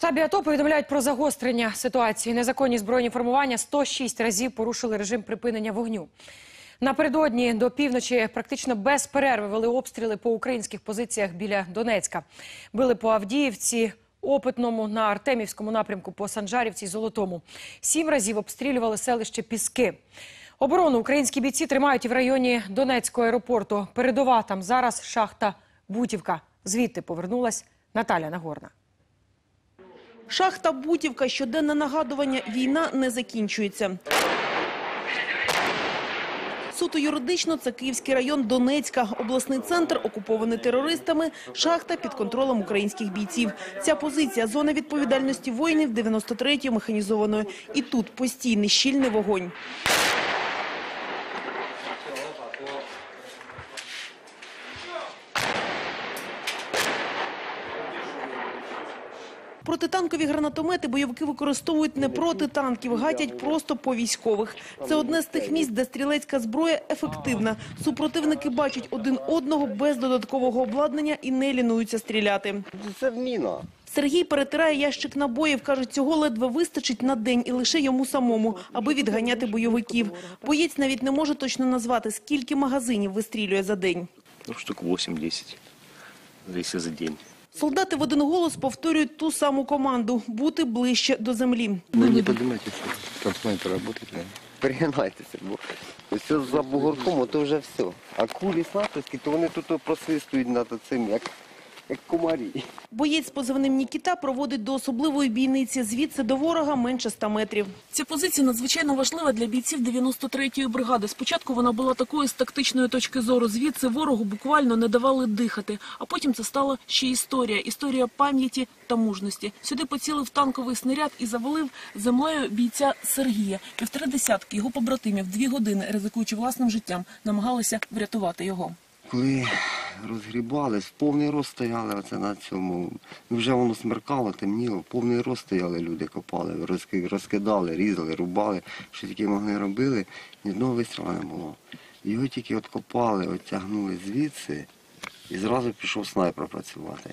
штабі АТО повідомляють про загострення ситуації. Незаконні збройні формування 106 разів порушили режим припинення вогню. Напередодні до півночі практично без перерви вели обстріли по українських позиціях біля Донецька. Били по Авдіївці, Опитному, на Артемівському напрямку по Санжарівці Золотому. Сім разів обстрілювали селище Піски. Оборону українські бійці тримають в районі Донецького аеропорту. Передова там зараз шахта Бутівка. Звідти повернулась Наталя Нагорна. Шахта Бутівка, щоденне нагадування, війна не закінчується. Суто юридично це Київський район Донецька. Обласний центр окупований терористами, шахта під контролем українських бійців. Ця позиція – зона відповідальності воїнів 93-ї механізованої. І тут постійний щільний вогонь. Протитанкові гранатомети бойовики використовують не проти танків, гатять просто по військових. Це одне з тих місць, де стрілецька зброя ефективна. Супротивники бачать один одного без додаткового обладнання і не лінуються стріляти. Це міна. Сергій перетирає ящик набоїв. Каже, цього ледве вистачить на день і лише йому самому, аби відганяти бойовиків. Боєць навіть не може точно назвати, скільки магазинів вистрілює за день. Ну, штук 8-10, если за день. Солдати в один голос повторюють ту саму команду – бути ближче до землі. Ви не поднимайте, там снайпер наверное. Перегинайтеся, бо все за бугорком, то вже все. А кулі снайперські, то вони тут просвистують над цим, як, як комарі. Боєць з позивним Нікіта проводить до особливої бійниці. Звідси до ворога менше ста метрів. Ця позиція надзвичайно важлива для бійців 93-ї бригади. Спочатку вона була такою з тактичної точки зору. Звідси ворогу буквально не давали дихати. А потім це стала ще історія. Історія пам'яті та мужності. Сюди поцілив танковий снаряд і завалив землею бійця Сергія. Півтори десятки його побратимів дві години, ризикуючи власним життям, намагалися врятувати його. Коли розгрібали, в повний рост стояли оце на цьому. Ну, Вже воно смеркало, темніло, в повний рост стояли люди, копали, розкидали, різали, рубали, що тільки могли робили, ні одного вистрілу не було. Його тільки от копали, оттягнули звідси і зразу пішов снайпер працювати.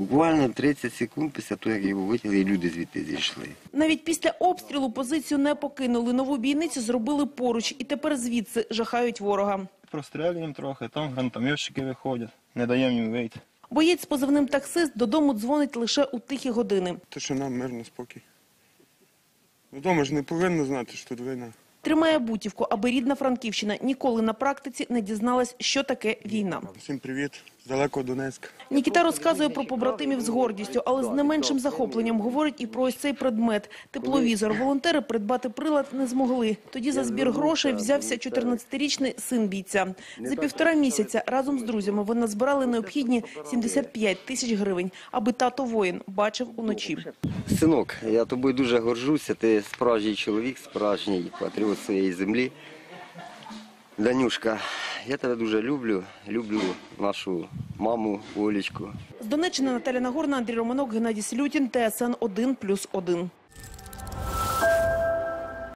Буквально 30 секунд після того, як його витягли, і люди звідти зійшли. Навіть після обстрілу позицію не покинули. Нову бійницю зробили поруч. І тепер звідси жахають ворога. Прострелюємо трохи, там гранатометчики виходять, не даємо їм вийти. Боєць з позивним таксист додому дзвонить лише у тихі години. Тишина, мирно, спокій. Вдома ж не повинно знати, що тут війна. Тримає Бутівку, аби рідна Франківщина ніколи на практиці не дізналась, що таке війна. Всім привіт, з далекого Донецька. Нікіта розказує про побратимів з гордістю, але з не меншим захопленням говорить і про ось цей предмет – тепловізор. Волонтери придбати прилад не змогли. Тоді за збір грошей взявся 14-річний син бійця. За півтора місяця разом з друзями вони збирали необхідні 75 тисяч гривень, аби тато воїн бачив уночі. Синок, я тобою дуже горжуся. Ти справжній чоловік, справжній патріот своєї землі. Данюшка, я тебе дуже люблю. Люблю нашу маму Олечку. З Донеччини Наталя Нагорна, Андрій Романок, Геннадій Слютін, ТСН 1+,1.